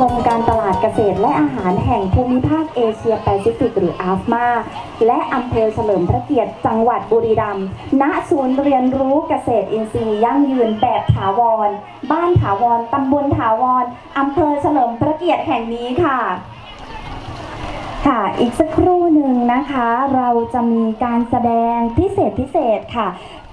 กรมการตลาดเกษตรและอาหารแห่งภูมิภาคเอเชียแปซิฟิกหรืออาฟมาและอำเภอเฉลิมพระเกียรติจังหวัดบุรีรัมย์ณศูนย์เรียนรู้เกษตรอินทรีย์ยั่งยืนแบบถาวร บ้านถาวรตำบลถาวรอำเภอเฉลิมพระเกียรติแห่งนี้ค่ะค่ะอีกสักครู่หนึ่งนะคะ เราจะมีการแสดงพิเศษพิเศษค่ะ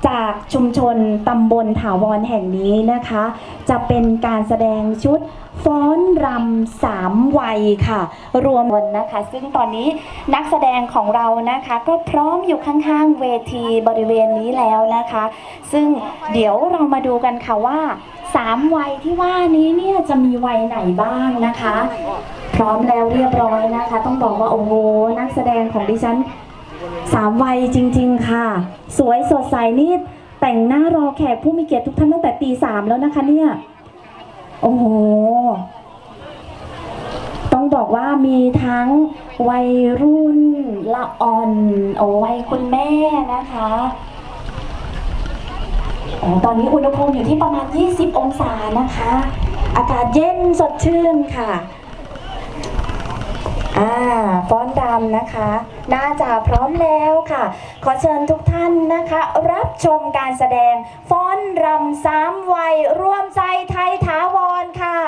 จากชุมชนตำบลถาวรแห่งนี้นะคะ จะเป็นการแสดงชุดฟ้อนรำสามวัยค่ะ รวมกันนะคะ ซึ่งตอนนี้นักแสดงของเรานะคะ ก็พร้อมอยู่ข้างๆเวทีบริเวณนี้แล้วนะคะ ซึ่งเดี๋ยวเรามาดูกันค่ะว่าสามวัยที่ว่านี้เนี่ยจะมีวัยไหนบ้างนะคะ พร้อมแล้วเรียบร้อยนะคะ ต้องบอกว่าโอ้โหนักแสดงของดิฉัน สามวัยจริง ๆ ค่ะ สวยสดใสนี่แต่งหน้ารอแขกผู้มีเกียรติทุกท่านตั้งแต่ตีสามแล้วนะคะเนี่ย โอ้โห ต้องบอกว่ามีทั้งวัยรุ่นละอ่อน โอ้วัยคุณแม่นะคะอตอนนี้อุณหภูมิอยู่ที่ประมาณ 20 องศานะคะ อากาศเย็นสดชื่นค่ะ อ่าฟ้อนรำนะคะ น่าจะพร้อมแล้วค่ะ ขอเชิญทุกท่านนะคะ รับชมการแสดงฟ้อนรำสามวัยร่วมใจไทยถาวรค่ะ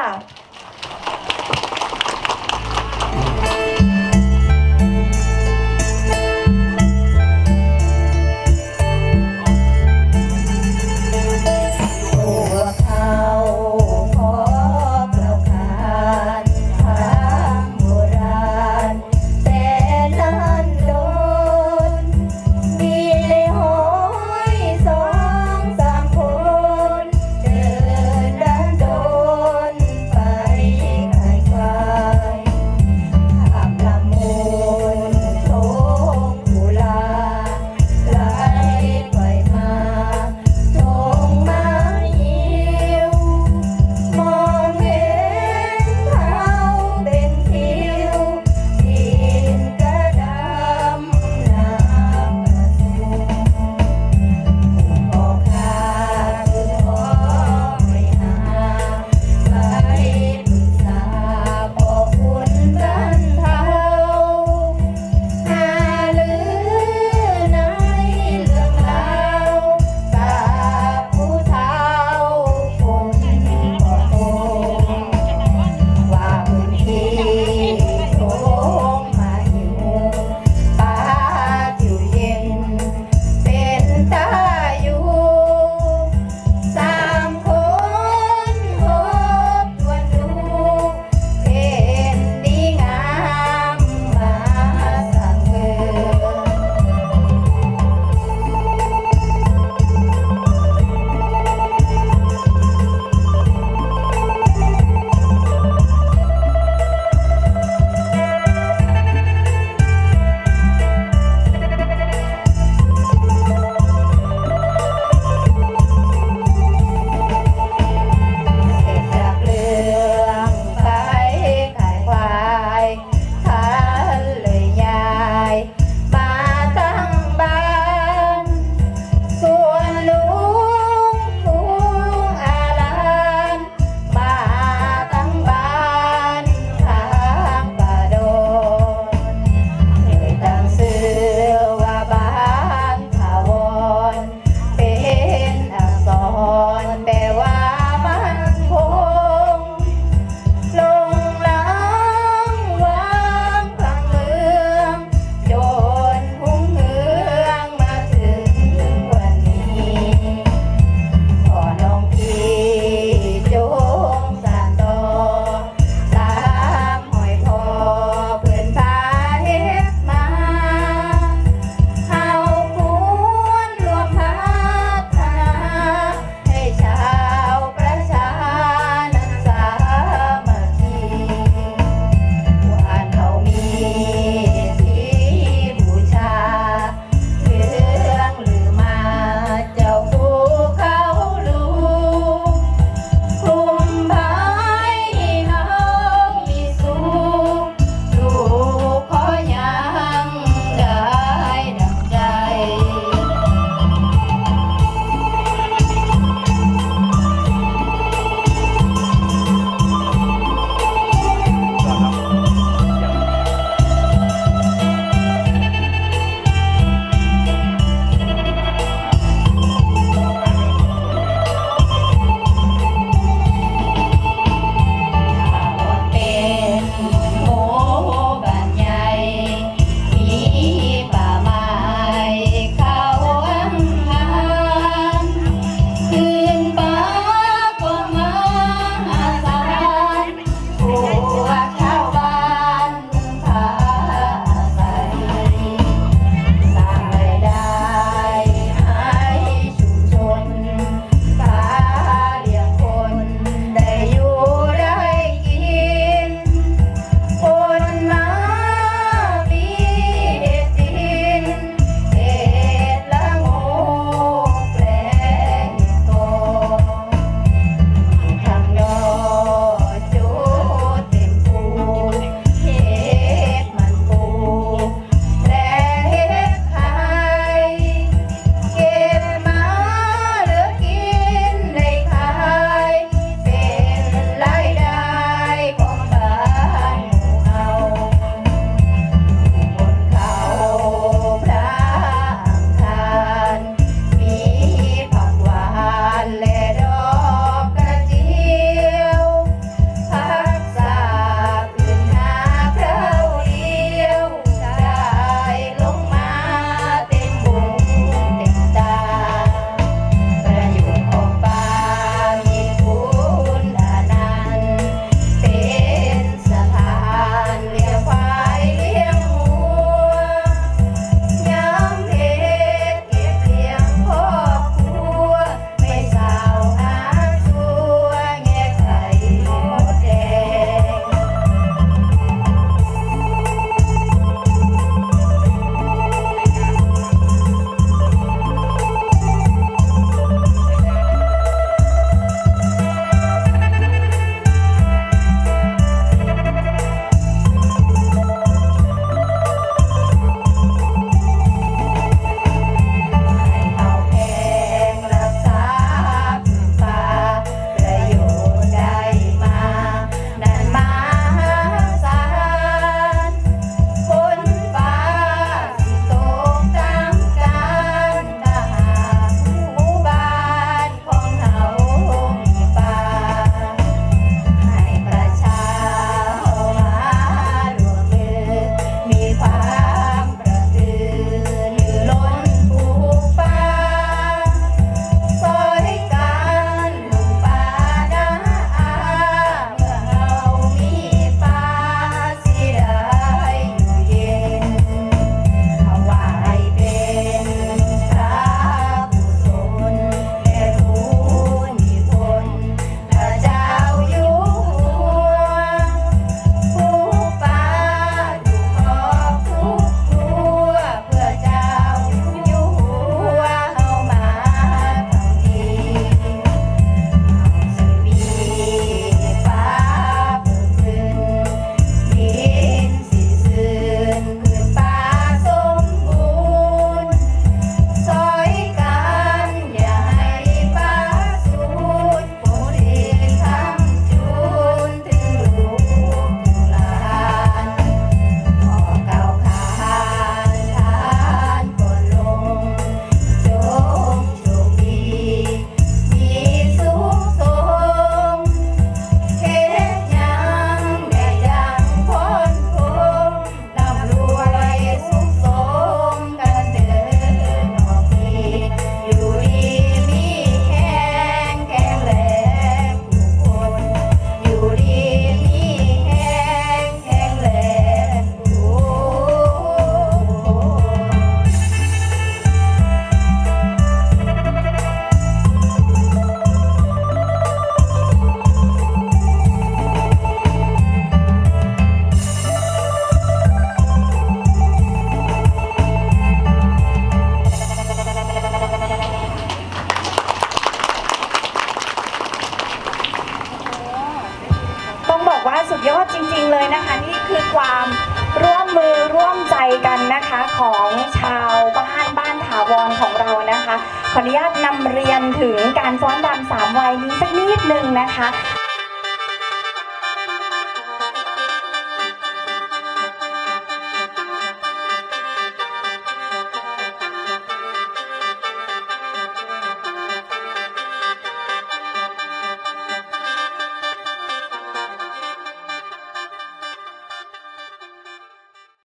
ของชาวบ้านบ้านถาวรของเรานะคะ ขออนุญาตนำเรียนถึงการฟ้อนรำสามวัยนี้สักนิดนึงนะคะ